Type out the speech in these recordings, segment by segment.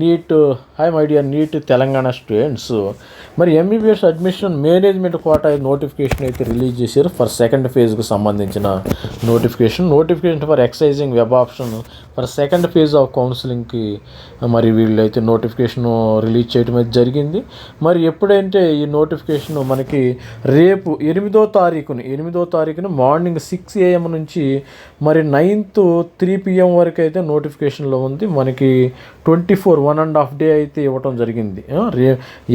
NEET hi my dear NEET Telangana students మరి MBBS admission management quota notification అయితే release చేశారు. For second ఫేజ్కి సంబంధించిన notification notification for exercising web option for second phase of కౌన్సిలింగ్కి మరి వీళ్ళు అయితే notification release చేయడం అయితే జరిగింది. మరి ఎప్పుడైతే ఈ నోటిఫికేషన్ మనకి రేపు ఎనిమిదో తారీఖున ఎనిమిదో తారీఖున మార్నింగ్ సిక్స్ ఏఎం నుంచి మరి నైన్త్ త్రీ పిఎం వరకు అయితే నోటిఫికేషన్లో ఉంది. మనకి twenty four one and half day అయితే ఇవ్వటం జరిగింది. రే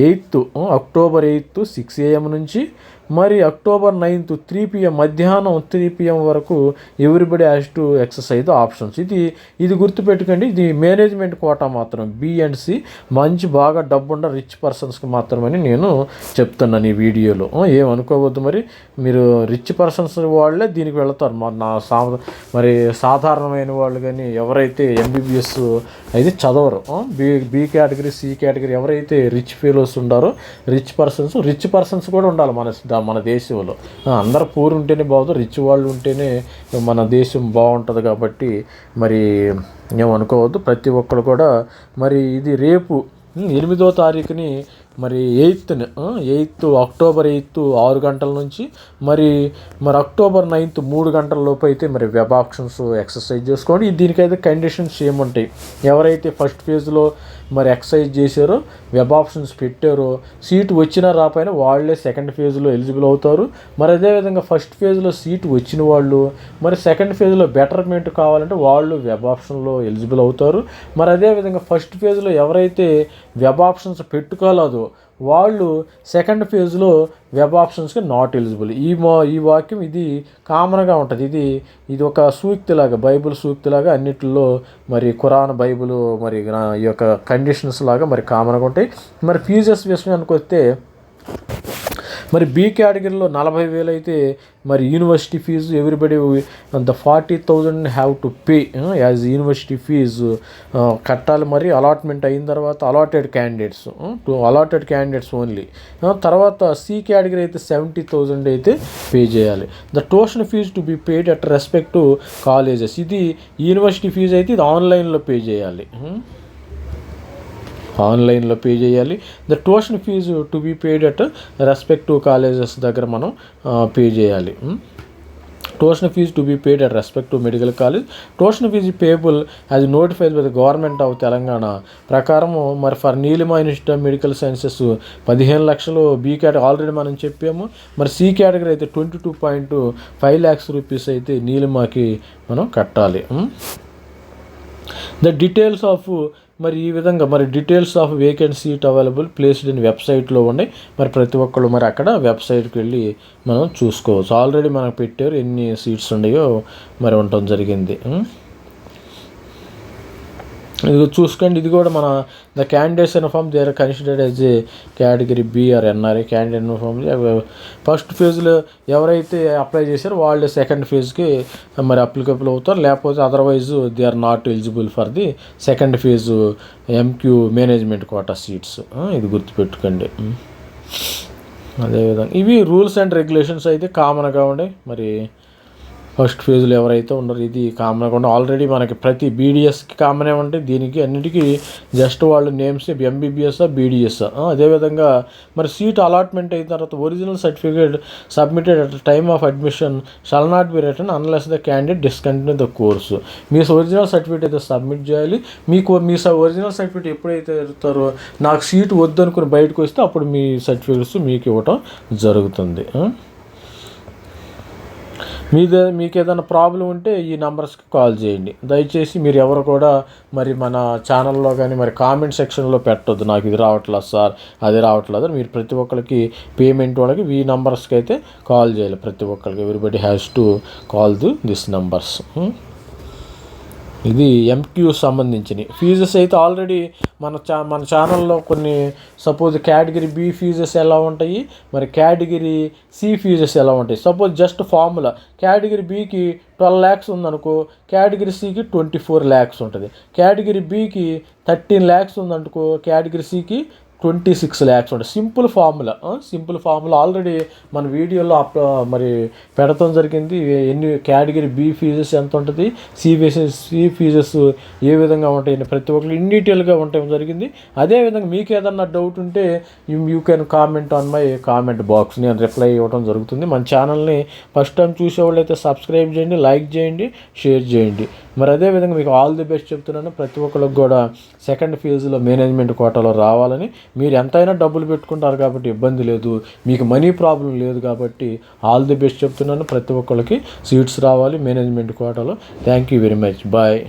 eighth October eighth six AM నుంచి మరి అక్టోబర్ నైన్త్ త్రీ పిఎం మధ్యాహ్నం త్రీ పిఎం వరకు everybody has to exercise options ఇది ఇది గుర్తుపెట్టుకోండి ఇది మేనేజ్మెంట్ కోటా మాత్రం బి అండ్ సి మంచి బాగా డబ్బున్న రిచ్ పర్సన్స్కి మాత్రమని నేను చెప్తున్నాను ఈ వీడియోలో. ఏమనుకోవద్దు మరి మీరు రిచ్ పర్సన్స్ వాళ్ళే దీనికి వెళతారు. మరి నా సా మరి సాధారణమైన వాళ్ళు కానీ ఎవరైతే ఎంబీబీఎస్ అయితే చదవరు. B B category C category ఎవరైతే రిచ్ ఫీలోస్ ఉండారో రిచ్ పర్సన్స్ రిచ్ పర్సన్స్ కూడా ఉండాలి మన మన దేశంలో. అందరు పూర్ ఉంటేనే బాగుంటుంది రిచ్ వాళ్ళు ఉంటేనే మన దేశం బాగుంటుంది కాబట్టి మరి ఏమనుకోవద్దు. ప్రతి ఒక్కరు కూడా మరి ఇది రేపు ఎనిమిదో తారీఖుని మరి ఎయిత్ని ఎయిత్ అక్టోబర్ ఎయిత్ ఆరు గంటల నుంచి మరి మరి అక్టోబర్ నైన్త్ మూడు గంటల లోపు అయితే మరి వెబ్ ఆప్షన్స్ ఎక్సర్సైజ్ చేసుకోండి. దీనికైతే కండిషన్స్ ఏముంటాయి? ఎవరైతే ఫస్ట్ ఫేజ్లో మరి ఎక్సర్సైజ్ చేశారో వెబ్ ఆప్షన్స్ పెట్టారో సీటు వచ్చినా రాపోయినా వాళ్ళే సెకండ్ ఫేజ్లో ఎలిజిబుల్ అవుతారు. మరి అదేవిధంగా ఫస్ట్ ఫేజ్లో సీటు వచ్చిన వాళ్ళు మరి సెకండ్ ఫేజ్లో బెటర్మెంట్ కావాలంటే వాళ్ళు వెబ్ ఆప్షన్లో ఎలిజిబుల్ అవుతారు. మరి అదేవిధంగా ఫస్ట్ ఫేజ్లో ఎవరైతే వెబ్ ఆప్షన్స్ పెట్టుకోలేదో వాళ్ళు సెకండ్ ఫేజ్లో వెబ్ ఆప్షన్స్కి నాట్ ఎలిజిబుల్ ఈ మా ఈ వాక్యం ఇది కామన్గా ఉంటుంది. ఇది ఇది ఒక సూక్తిలాగా బైబిల్ సూక్తిలాగా అన్నిటిలో మరి ఖురాన్ బైబుల్ మరి నా- ఈ యొక్క కండిషన్స్ లాగా మరి కామన్గా ఉంటాయి. మరి ఫీజెస్ విషయానికి వస్తే మరి బి కేటగిరీలో నలభై వేలు అయితే మరి university fee everybody the forty thousand have to pay as university fee కట్టాలి మరి. అలాట్మెంట్ అయిన తర్వాత allotted candidates to allotted candidates only తర్వాత సి కేటగిరీ అయితే సెవెంటీ థౌజండ్ అయితే పే చేయాలి. The tuition fee to be paid at respect to colleges ఇది university fee అయితే ఇది ఆన్లైన్లో పే చేయాలి ఆన్లైన్లో పే చేయాలి. The tuition fee to be paid at respective colleges దగ్గర మనం పే చేయాలి. Tuition fee to be paid at respective medical college. Tuition fee payable as notified by the government of Telangana. ప్రకారము మరి for Neelima institute of medical sciences పదిహేను లక్షలు B category already మనం చెప్పాము. మరి సి కేటగిరీ అయితే twenty two point five lakhs rupees అయితే నీలిమాకి మనం కట్టాలి. ద డీటెయిల్స్ ఆఫ్ మరి ఈ విధంగా మరి details of vacant seat available placed in వెబ్సైట్లో ఉన్నాయి. మరి ప్రతి ఒక్కళ్ళు మరి అక్కడ వెబ్సైట్కి వెళ్ళి మనం చూసుకోవచ్చు. ఆల్రెడీ మనకు పెట్టారు. ఎన్ని సీట్స్ ఉన్నాయో మరి ఉండటం జరిగింది. ఇది చూసుకోండి ఇది కూడా మన the candidates uniform they are considered as A category B or NRA candidate uniform. First ఫేజ్లో ఎవరైతే అప్లై చేశారో వాళ్ళు సెకండ్ ఫేజ్కి మరి అప్లికబుల్ అవుతారు. లేకపోతే otherwise they are not eligible for the second phase MQ management quota seats ఇది గుర్తుపెట్టుకోండి. అదేవిధంగా ఇవి రూల్స్ అండ్ రెగ్యులేషన్స్ అయితే కామన్గా ఉండే. మరి ఫస్ట్ ఫేజ్లో ఎవరైతే ఉన్నారో ఇది కామన్గా ఉండే ఆల్రెడీ మనకి ప్రతి బీడిఎస్కి కామనే ఉంటాయి. దీనికి అన్నిటికీ జస్ట్ వాళ్ళు నేమ్స్ ఎంబీబీఎస్ బీడిఎస్ అదేవిధంగా మరి సీట్ అలాట్మెంట్ అయిన తర్వాత original certificate submitted at time of admission shall not be return unless the candidate discontinue the course me original certificate అయితే సబ్మిట్ చేయాలి. మీకు మీ ఒరిజినల్ సర్టిఫికేట్ ఎప్పుడైతే ఇస్తారో నాకు సీట్ వద్దనుకుని బయటకు వస్తే అప్పుడు మీ సర్టిఫికేట్స్ మీకు ఇవ్వటం జరుగుతుంది. మీద మీకు ఏదైనా ప్రాబ్లం ఉంటే ఈ నెంబర్స్కి కాల్ చేయండి. దయచేసి మీరు ఎవరు కూడా మరి మన ఛానల్లో కానీ మరి కామెంట్ సెక్షన్లో పెట్టొద్దు. నాకు ఇది రావట్లేదు సార్ అది రావట్లేదు మీరు ప్రతి ఒక్కరికి పేమెంట్ వాళ్ళకి ఈ నెంబర్స్కి అయితే కాల్ చేయాలి. ప్రతి ఒక్కరికి. Everybody has to call the this numbers ఇది ఎంక్యూ సంబంధించినవి. ఫీజెస్ అయితే ఆల్రెడీ మన చా మన ఛానల్లో కొన్ని సపోజ్ కేటగిరీ బి ఫీజెస్ ఎలా ఉంటాయి మరి కేటగిరీ సి ఫీజెస్ ఎలా ఉంటాయి. సపోజ్ జస్ట్ ఫార్ములా కేటగిరీ బికి ట్వెల్వ్ ల్యాక్స్ ఉందనుకో కేటగిరీ సికి ట్వంటీ ఫోర్ ల్యాక్స్ ఉంటుంది. కేటగిరీ బికి థర్టీన్ ల్యాక్స్ ఉందనుకో కేటగిరీ సికి ట్వంటీ సిక్స్ ల్యాక్స్ ఉంటుంది simple formula simple formula. Already మన వీడియోలో అప్ మరి పెడతాం జరిగింది. ఎన్ని కేటగిరీ బి ఫీజెస్ ఎంత ఉంటుంది సి ఫీజెస్ సి ఫీజెస్ ఏ విధంగా ఉంటాయి ప్రతి ఒక్కరు ఇన్ డీటెయిల్గా ఉండటం జరిగింది. అదేవిధంగా మీకు ఏదన్నా డౌట్ ఉంటే you can comment on my comment box నేను రిప్లై ఇవ్వడం జరుగుతుంది. మన ఛానల్ని ఫస్ట్ టైం చూసేవాళ్ళు అయితే సబ్స్క్రైబ్ చేయండి లైక్ చేయండి షేర్ చేయండి. మరి అదేవిధంగా మీకు ఆల్ ది బెస్ట్ చెప్తున్నాను. ప్రతి ఒక్కరికి కూడా సెకండ్ ఫేజ్లో మేనేజ్మెంట్ కోటాలో రావాలని. మీరు ఎంతైనా డబ్బులు పెట్టుకుంటారు కాబట్టి ఇబ్బంది లేదు. మీకు మనీ ప్రాబ్లం లేదు కాబట్టి ఆల్ ది బెస్ట్ చెప్తున్నాను. ప్రతి ఒక్కరికి సీట్స్ రావాలి మేనేజ్మెంట్ కోటాలో thank you very much bye